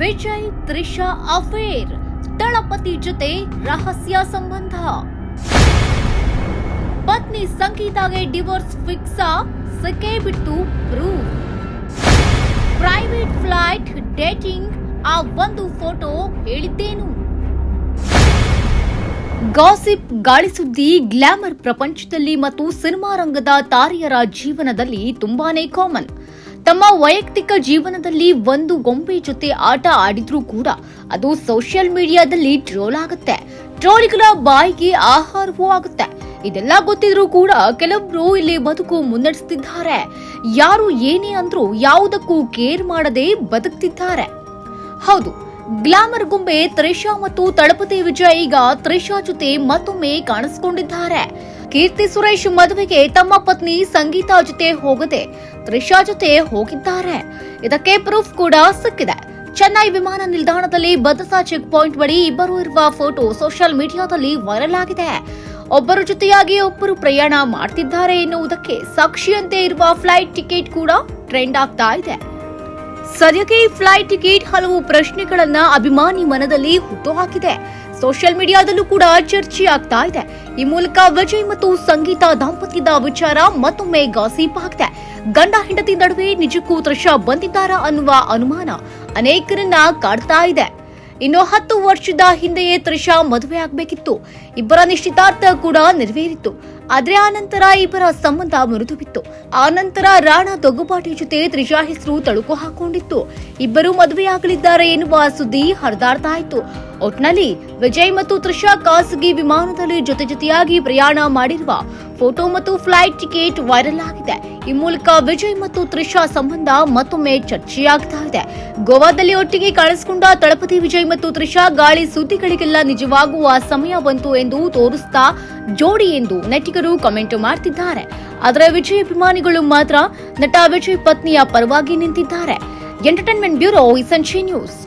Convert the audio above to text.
Vijay, Trisha, affair, ದಳಪತಿ ಜೊತೆ ರಹಸ್ಯ ಸಂಬಂಧ. ಪತ್ನಿ ಸಂಗೀತಾಗೆ ಡಿವೋರ್ಸ್ ಫಿಕ್ಸ, ಸಿಕ್ಕೆ ಬಿಟ್ಟು ಪ್ರೂವ್ ಪ್ರೈವೇಟ್ ಫ್ಲೈಟ್ ಡೇಟಿಂಗ್, ಆ ಒಂದು ಫೋಟೋ ಹೇಳಿದ್ದೇನು? ಗಾಸಿಪ್, ಗಾಳಿ ಸುದ್ದಿ, ಗ್ಲಾಮರ್ ಪ್ರಪಂಚದಲ್ಲಿ ಮತ್ತು ಸಿನಿಮಾ ರಂಗದ ತಾರೆಯರ ಜೀವನದಲ್ಲಿ ತುಂಬಾನೇ ಕಾಮನ್ ತಮ್ಮ ವೈಯಕ್ತಿಕ ಜೀವನದಲ್ಲಿ ಒಂದು ಗೊಂಬೆ ಜೊತೆ ಆಟ ಆಡಿದ್ರೂ ಕೂಡ ಅದು ಸೋಷಿಯಲ್ ಮೀಡಿಯಾದಲ್ಲಿ ಟ್ರೋಲ್ ಆಗುತ್ತೆ. ಟ್ರೋಲಿಗಳ ಬಾಯಿಗೆ ಆಹಾರವೂ ಆಗುತ್ತೆ. ಇದೆಲ್ಲ ಗೊತ್ತಿದ್ರೂ ಕೂಡ ಕೆಲವರು ಇಲ್ಲಿ ಬದುಕು ಮುನ್ನಡೆಸುತ್ತಿದ್ದಾರೆ ಯಾರು ಏನೇ ಅಂದ್ರೂ ಯಾವುದಕ್ಕೂ ಕೇರ್ ಮಾಡದೆ ಬದುಕ್ತಿದ್ದಾರೆ. ಹೌದು, ಗ್ಲಾಮರ್ ಗೊಂಬೆ ತ್ರಿಷಾ ಮತ್ತು ತಳಪತಿ ವಿಜಯ್ ಈಗ ತ್ರಿಷಾ ಜೊತೆ ಮತ್ತೊಮ್ಮೆ ಕಾಣಿಸಿಕೊಂಡಿದ್ದಾರೆ. ಕೀರ್ತಿ ಸುರೇಶ್ ಮದುವೆಗೆ ತಮ್ಮ ಪತ್ನಿ ಸಂಗೀತಾ ಜೊತೆ ಹೋಗದೆ ತ್ರಿಷಾ ಜೊತೆ ಹೋಗಿದ್ದಾರೆ. ಇದಕ್ಕೆ ಪ್ರೂಫ್ ಕೂಡ ಸಿಕ್ಕಿದೆ. ಚೆನ್ನೈ ವಿಮಾನ ನಿಲ್ದಾಣದಲ್ಲಿ ಭದ್ರತಾ ಚೆಕ್ ಪಾಯಿಂಟ್ ಬಳಿ ಇಬ್ಬರು ಇರುವ ಫೋಟೋ ಸೋಷಿಯಲ್ ಮೀಡಿಯಾದಲ್ಲಿ ವೈರಲ್ ಆಗಿದೆ. ಒಬ್ಬರು ಜೊತೆಯಾಗಿ ಒಬ್ಬರು ಪ್ರಯಾಣ ಮಾಡ್ತಿದ್ದಾರೆ ಎನ್ನುವುದಕ್ಕೆ ಸಾಕ್ಷಿಯಂತೆ ಇರುವ ಫ್ಲೈಟ್ ಟಿಕೆಟ್ ಕೂಡ ಟ್ರೆಂಡ್ ಆಗ್ತಾ ಇದೆ. ಸದ್ಯಕ್ಕೆ ಈ ಫ್ಲೈಟ್ ಟಿಕೆಟ್ ಹಲವು ಪ್ರಶ್ನೆಗಳನ್ನ ಅಭಿಮಾನಿ ಮನದಲ್ಲಿ ಹುಟ್ಟುಹಾಕಿದೆ ಸೋಷಿಯಲ್ ಮೀಡಿಯಾದಲ್ಲೂ ಕೂಡ ಚರ್ಚೆ ಆಗ್ತಾ ಇದೆ. ಈ ಮೂಲಕ ವಿಜಯ್ ಮತ್ತು ಸಂಗೀತ ದಾಂಪತ್ಯದ ವಿಚಾರ ಮತ್ತೊಮ್ಮೆ ಗಾಸಿಪ್ ಆಗಿದೆ ಗಂಡ ಹೆಂಡತಿ ನಡುವೆ ನಿಜಕ್ಕೂ ತ್ರಿಷಾ ಬಂದಿದ್ದಾರಾ ಅನ್ನುವ ಅನುಮಾನ ಅನೇಕರನ್ನ ಕಾಡ್ತಾ ಇದೆ. ಇನ್ನು ಹತ್ತು ವರ್ಷದ ಹಿಂದೆಯೇ ತ್ರಿಷಾ ಮದುವೆ ಆಗಬೇಕಿತ್ತು. ಇಬ್ಬರ ನಿಶ್ಚಿತಾರ್ಥ ಕೂಡ ನೆರವೇರಿತ್ತು. ಆದ್ರೆ ಆ ನಂತರ ಇಬ್ಬರ ಸಂಬಂಧ ಮುರಿದು ಬಿತ್ತು ಆ ನಂತರ ರಾಣಾ ದೊಗ್ಗುಪಾಟಿ ಜೊತೆ ತ್ರಿಷಾ ಹೆಸರು ತಳುಕು ಹಾಕೊಂಡಿತ್ತು. ಇಬ್ಬರು ಮದುವೆಯಾಗಲಿದ್ದಾರೆ ಎನ್ನುವ ಸುದ್ದಿ ಹರಿದಾಡ್ತಾ ಇತ್ತು. ಒಟ್ನಲ್ಲಿ ವಿಜಯ್ ಮತ್ತು ತ್ರಿಷಾ ಖಾಸಗಿ ವಿಮಾನದಲ್ಲಿ ಜೊತೆ ಜೊತೆಯಾಗಿ ಪ್ರಯಾಣ ಮಾಡಿರುವ ಫೋಟೋ ಮತ್ತು ಫ್ಲೈಟ್ ಟಿಕೆಟ್ ವೈರಲ್ ಆಗಿದೆ. ಈ ಮೂಲಕ ವಿಜಯ್ ಮತ್ತು ತ್ರಿಷಾ ಸಂಬಂಧ ಮತ್ತೊಮ್ಮೆ ಚರ್ಚೆಯಾಗ್ತಾ ಇದೆ. ಗೋವಾದಲ್ಲಿ ಒಟ್ಟಿಗೆ ಕಳಿಸಿಕೊಂಡ ತಳಪತಿ ವಿಜಯ್ ಮತ್ತು ತ್ರಿಷಾ ಗಾಳಿ ಸುದ್ದಿಗಳಿಗೆಲ್ಲ ನಿಜವಾಗುವ ಸಮಯ ಬಂತು ಎಂದು ತೋರಿಸ್ತಾ ಜೋಡಿ ಎಂದು ನೆಟಿಗರು ಕಮೆಂಟ್ ಮಾಡ್ತಿದ್ದಾರೆ. ಆದರೆ ವಿಜಯ್ ಅಭಿಮಾನಿಗಳು ಮಾತ್ರ ನಟ ವಿಜಯ್ ಪತ್ನಿಯ ಪರವಾಗಿ ನಿಂತಿದ್ದಾರೆ. ಎಂಟರ್ಟೈನ್ಮೆಂಟ್ ಬ್ಯೂರೋ ಸಂಜೆ ನ್ಯೂಸ್.